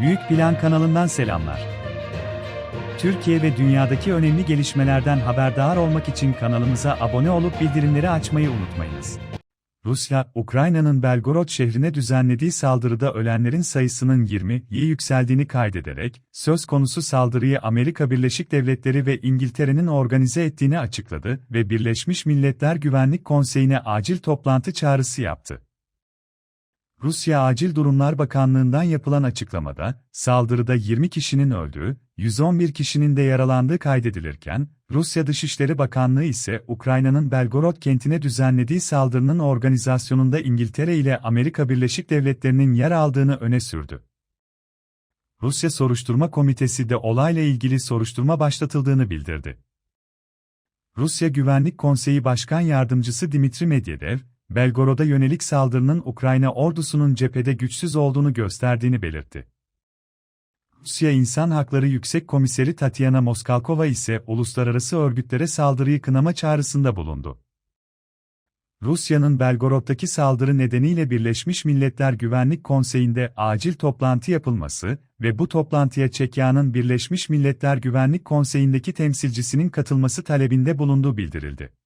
Büyük Plan kanalından selamlar. Türkiye ve dünyadaki önemli gelişmelerden haberdar olmak için kanalımıza abone olup bildirimleri açmayı unutmayınız. Rusya, Ukrayna'nın Belgorod şehrine düzenlediği saldırıda ölenlerin sayısının 20'ye yükseldiğini kaydederek, söz konusu saldırıyı Amerika Birleşik Devletleri ve İngiltere'nin organize ettiğini açıkladı ve Birleşmiş Milletler Güvenlik Konseyi'ne acil toplantı çağrısı yaptı. Rusya Acil Durumlar Bakanlığı'ndan yapılan açıklamada, saldırıda 20 kişinin öldüğü, 111 kişinin de yaralandığı kaydedilirken, Rusya Dışişleri Bakanlığı ise Ukrayna'nın Belgorod kentine düzenlediği saldırının organizasyonunda İngiltere ile Amerika Birleşik Devletleri'nin yer aldığını öne sürdü. Rusya Soruşturma Komitesi de olayla ilgili soruşturma başlatıldığını bildirdi. Rusya Güvenlik Konseyi Başkan Yardımcısı Dimitri Medvedev, Belgorod'a yönelik saldırının Ukrayna ordusunun cephede güçsüz olduğunu gösterdiğini belirtti. Rusya İnsan Hakları Yüksek Komiseri Tatyana Moskalkova ise uluslararası örgütlere saldırıyı kınama çağrısında bulundu. Rusya'nın Belgorod'daki saldırı nedeniyle Birleşmiş Milletler Güvenlik Konseyi'nde acil toplantı yapılması ve bu toplantıya Çekya'nın Birleşmiş Milletler Güvenlik Konseyi'ndeki temsilcisinin katılması talebinde bulunduğu bildirildi.